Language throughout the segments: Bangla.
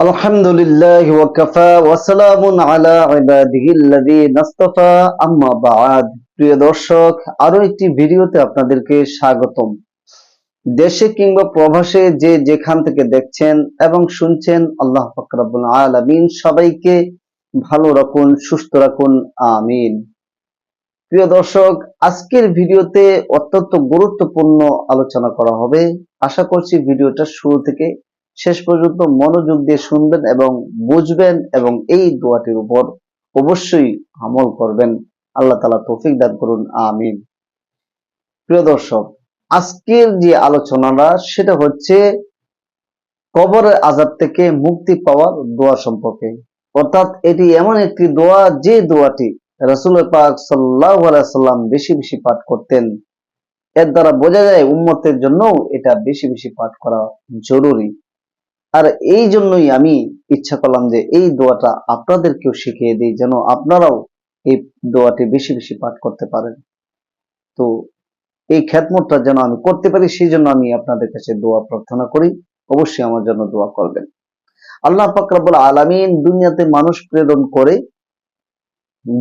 الحمد لله وكفى وسلام على عباده الذين اصطفى اما بعد প্রিয় দর্শক আরো একটি ভিডিওতে আপনাদেরকে স্বাগতম দেশে কিংবা প্রবাসে যে যেখান থেকে দেখছেন এবং শুনছেন আল্লাহ ফাকরাবুল আলামিন সবাইকে ভালো রাখুন সুস্থ রাখুন আমিন প্রিয় দর্শক আজকের ভিডিওতে অত্যন্ত গুরুত্বপূর্ণ আলোচনা করা হবে আশা করছি ভিডিওটা শুরু থেকে শেষ পর্যন্ত মনোযোগ দিয়ে শুনবেন এবং বুঝবেন এবং এই দোয়াটির উপর অবশ্যই আমল করবেন। আল্লাহ তালা তৌফিক দান করুন, আমিন। প্রিয় দর্শক, আজকের যে আলোচনাটা, সেটা হচ্ছে কবরের আজাব থেকে মুক্তি পাওয়ার দোয়া সম্পর্কে। অর্থাৎ এটি এমন একটি দোয়া, যে দোয়াটি রাসুল পাক সাল্লাহ সাল্লাম বেশি বেশি পাঠ করতেন। এর দ্বারা বোঝা যায় উম্মতের জন্য এটা বেশি বেশি পাঠ করা জরুরি। আর এই জন্যই আমি ইচ্ছা করলাম যে এই দোয়াটা আপনাদেরকেও শিখিয়ে দিই, যেন আপনারাও এই দোয়াটি বেশি বেশি পাঠ করতে পারেন। তো এই খ্যাতমতটা যেন আমি করতে পারি, সেই জন্য আমি আপনাদের কাছে দোয়া প্রার্থনা করি। অবশ্যই আমার জন্য দোয়া করবেন। আল্লাহ পাকরাবুল আলামিন দুনিয়াতে মানুষ প্রেরণ করে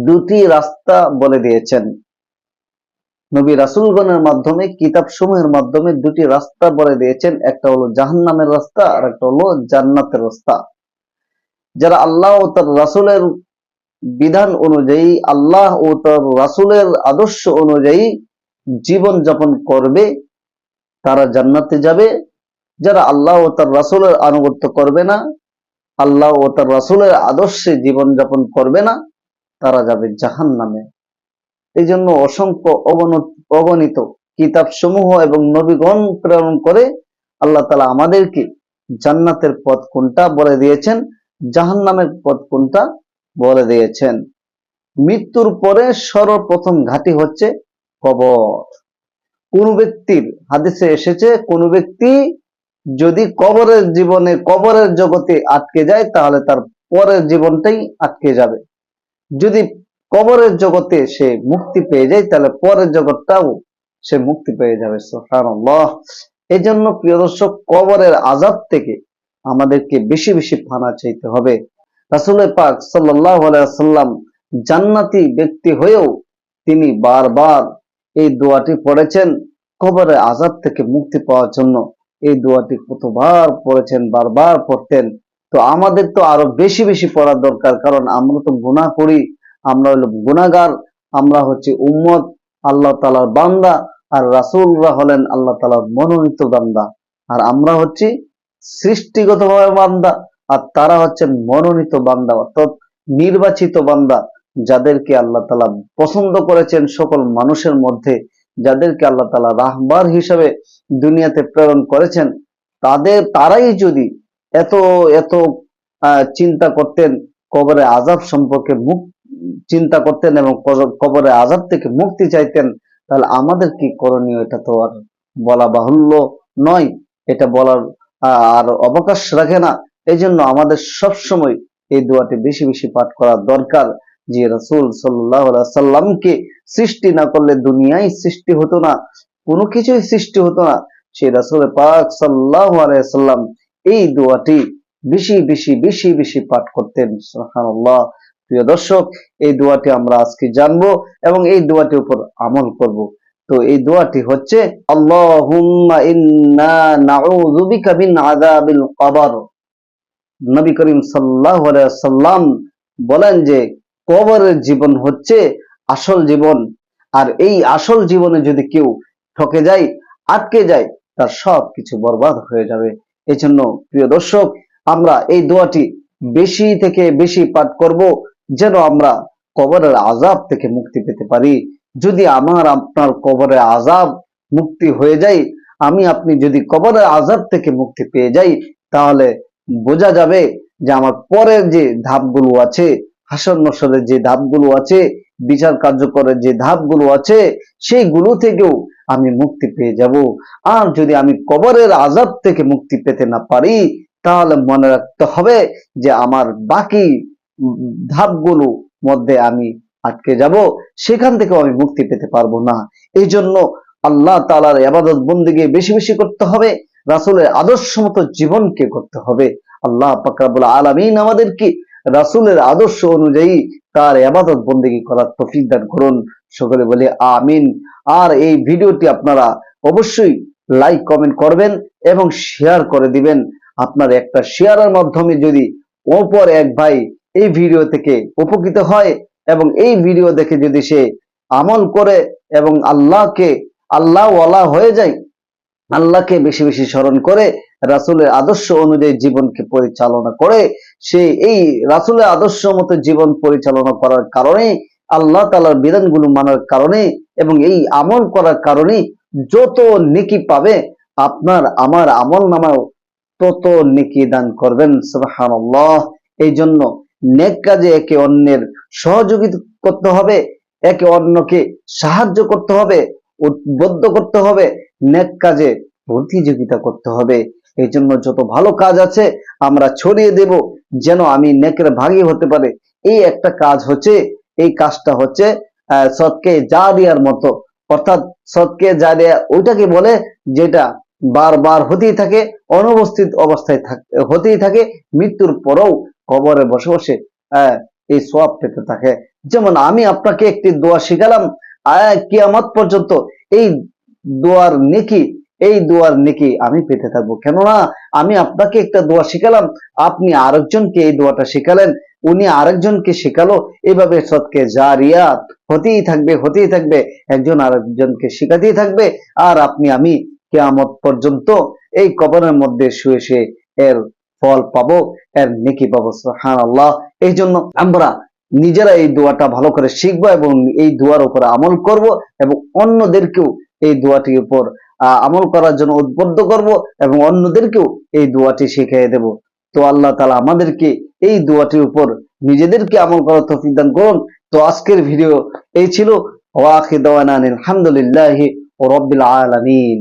দুটি রাস্তা বলে দিয়েছেন। নবী রাসুলগণের মাধ্যমে কিতাব সমূহের মাধ্যমে দুটি রাস্তা বলে দিয়েছেন। একটা হলো জাহান্নামের রাস্তা আর একটা হলো জান্নাতের রাস্তা। যারা আল্লাহ ও তার রাসুলের বিধান অনুযায়ী, আল্লাহ ও তার রাসুলের আদর্শ অনুযায়ী জীবন যাপন করবে, তারা জান্নাতে যাবে। যারা আল্লাহ ও তার রাসুলের আনুগত্য করবে না, আল্লাহ ও তার রাসুলের আদর্শে জীবন যাপন করবে না, তারা যাবে জাহান নামে এই জন্য অসংখ্য অগণিত কিতাব সমূহ এবং নবীগণ প্রেরণ করে আল্লাহ তালা আমাদেরকে জান্নাতের পথ কোনটা বলে দিয়েছেন? জাহান নামের পথ কোনটা বলে দিয়েছেন? মৃত্যুর পরে সর্বপ্রথম ঘাটি হচ্ছে কবর। কোন ব্যক্তির হাদিসে এসেছে, কোন ব্যক্তি যদি কবরের জীবনে কবরের জগতে আটকে যায়, তাহলে তার পরের জীবনটাই আটকে যাবে। যদি কবরের জগতে সে মুক্তি পেয়ে যায়, তাহলে পরের জগৎটাও সে মুক্তি পেয়ে যাবে, সুবহানাল্লাহ। এই জন্য প্রিয় দর্শক, কবরের আজাব থেকে আমাদেরকে বেশি বেশি ফানা চাইতে হবে। রাসুল পাক সাল্লাহ সাল্লাম জান্নাতি ব্যক্তি হয়েও তিনি বারবার এই দোয়াটি পড়েছেন কবরের আজাদ থেকে মুক্তি পাওয়ার জন্য। এই দোয়াটি কতবার পড়েছেন, বারবার পড়তেন। তো আমাদের তো আরও বেশি বেশি পড়ার দরকার, কারণ আমরা তো গুণা করি আমরা হলো গুণাগার আমরা হচ্ছে উম্মত, আল্লাহ তালার বান্দা আর রাসুলরা হলেন আল্লাহ তালার মনোনীত বান্দা। আর আমরা হচ্ছি সৃষ্টিগতভাবে বান্দা আর তারা হচ্ছেন মনোনীত বান্দা অর্থাৎ নির্বাচিত বান্দা যাদেরকে আল্লাহ তালা পছন্দ করেছেন সকল মানুষের মধ্যে, যাদেরকে আল্লাহ তালা রাহবার হিসাবে দুনিয়াতে প্রেরণ করেছেন, তাদের তারাই যদি এত এত চিন্তা করতেন কবরে আজাব সম্পর্কে মুখ চিন্তা করতেন এবং কবরে আজাব থেকে মুক্তি চাইতেন, তাহলে আমাদের কি করণীয়? এটা তো আর বলা বাহুল্য নয়। এটা বলার আর অবকাশ রাখে না। এই জন্য আমাদের সব সময় এই দোয়াটি বেশি বেশি পাঠ করা দরকার যে রসুল সাল্লাহ সাল্লামকে সৃষ্টি না করলে দুনিয়ায় সৃষ্টি হতো না, কোনো কিছুই সৃষ্টি হতো না। সেই রসুল পাক সাল্লাহ সাল্লাম এই দোয়াটি বেশি বেশি বেশি বেশি পাঠ করতেন। সুবহানাল্লাহ। প্রিয় দর্শক, এই দোয়াটি আমরা আজকে জানব এবং এই দোয়াটির উপর আমল করব। তো এই দোয়াটি হচ্ছে, আল্লাহুম্মা ইন্না নাউযু বিকা মিন আযাবিল কবর। নবী করিম সাল্লাল্লাহু আলাইহি বলেন যে, কবরের জীবন হচ্ছে আসল জীবন। আর এই আসল জীবনে যদি কেউ ঠকে যায়, আটকে যায়, তার সব কিছু বরবাদ হয়ে যাবে। এই জন্য প্রিয় দর্শক, আমরা এই দোয়াটি বেশি থেকে বেশি পাঠ করব। যেন আমরা কবরের আজাব থেকে মুক্তি পেতে পারি। যদি আমার আপনার কবরের আজাব মুক্তি হয়ে যায়, আমি আপনি যদি কবরের আজাব থেকে মুক্তি পেয়ে যাই, তাহলে বোঝা যাবে যে আমার পরের যে ধাপগুলো আছে, হাসন নসরের যে ধাপগুলো আছে, বিচার কার্যকরের যে ধাপগুলো আছে, সেইগুলো থেকেও আমি মুক্তি পেয়ে যাব। আর যদি আমি কবরের আজাব থেকে মুক্তি পেতে না পারি, তাহলে মনে রাখতে হবে যে আমার বাকি ধাপগুলো মধ্যে আমি আটকে যাব, সেখান থেকেও আমি মুক্তি পেতে পারব না। এই জন্য আল্লাহ তালার আবাদত বন্দিকে বেশি বেশি করতে হবে, রাসুলের আদর্শ মতো জীবনকে করতে হবে। আল্লাহ পাকরাবুল আলমিন আমাদেরকে রাসূলের আদর্শ অনুযায়ী তার আবাদত বন্দেগী করার তৌফিক দান করুন। সকলে বলে আমিন। আর এই ভিডিওটি আপনারা অবশ্যই লাইক, কমেন্ট করবেন এবং শেয়ার করে দিবেন। আপনার একটা শেয়ারের মাধ্যমে যদি অপর এক ভাই এই ভিডিও থেকে উপকৃত হয় এবং এই ভিডিও দেখে যদি সে আমল করে এবং আল্লাহকে আল্লাহ ওয়ালা হয়ে যায়, আল্লাহকে বেশি বেশি স্মরণ করে, রাসূলের আদর্শ অনুযায়ী জীবনকে পরিচালনা করে, সে এই রাসূলের আদর্শ মতো জীবন পরিচালনা করার কারণে, আল্লাহ তালার বিধানগুলো মানার কারণে এবং এই আমল করার কারণে যত নেকি পাবে, আপনার আমার আমল নামাও তত নেকি দান করবেন। সুবহানাল্লাহ। এই জন্য নেক কাজে একে অন্যের সহযোগিতা করতে হবে, একে অন্যকে সাহায্য করতে হবে, উদ্বুদ্ধ করতে হবে, নেক কাজে প্রতিযোগিতা করতে হবে। এই জন্য যত ভালো কাজ আছে, আমরা ছড়িয়ে দেব যেন আমি নেকের ভাগী হতে পারে। এই একটা কাজ হচ্ছে, এই কাজটা হচ্ছে সৎকে জারিয়ার মতো। অর্থাৎ সৎকে জারিয়া ওইটাকে বলে যেটা বারবার হতেই থাকে, অনুপস্থিত অবস্থায় থাক- হতেই থাকে, মৃত্যুর পরেও কবরে বসে বসে এই সব পেতে থাকে। যেমন আমি আপনাকে একটি দোয়া শিখালাম কিয়ামত পর্যন্ত এই দোয়ার নেকি, এই দোয়ার নেকি আমি পেতে থাকব। কেননা আমি আপনাকে একটা দোয়া শিখালাম, আপনি আরেকজনকে এই দোয়াটা শিখালেন, উনি আরেকজনকে শেখালো, এভাবে সৎকে জারিয়া হতেই থাকবে হতেই থাকবে, একজন আরেকজনকে শেখাতেই থাকবে, আর আপনি, আমি কেয়ামত পর্যন্ত এই কবরের মধ্যে শুয়ে শুয়ে এর ফল পাবো, এর নেকি পাবো হ্যাঁ আল্লাহ এই জন্য আমরা নিজেরা এই দোয়াটা ভালো করে শিখব এবং এই দোয়ার উপর আমল করব এবং অন্যদেরকেও এই দোয়াটির উপর আমল করার জন্য উদ্বুদ্ধ করব এবং অন্যদেরকেও এই দোয়াটি শিখিয়ে দেব। তো আল্লাহ তালা আমাদেরকে এই দোয়াটির উপর নিজেদেরকে আমল করার তৌফিক দান করুন। তো আজকের ভিডিও এই ছিল। ওয়াখিদ আলহামদুলিল্লাহ ও রব্বিল আলামিন।